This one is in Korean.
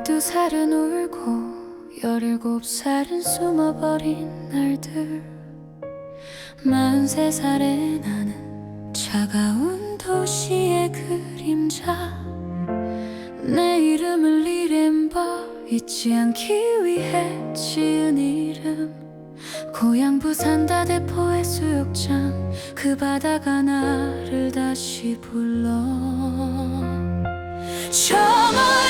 스물두 살은 울고 열일곱 살은 숨어버린 날들. 마흔세 살에 나는 차가운 도시의 그림자. 내 이름을 리렘버 잊지 않기 위해 지은 이름. 고향 부산 다대포의 수욕장 그 바다가 나를 다시 불러. 저멀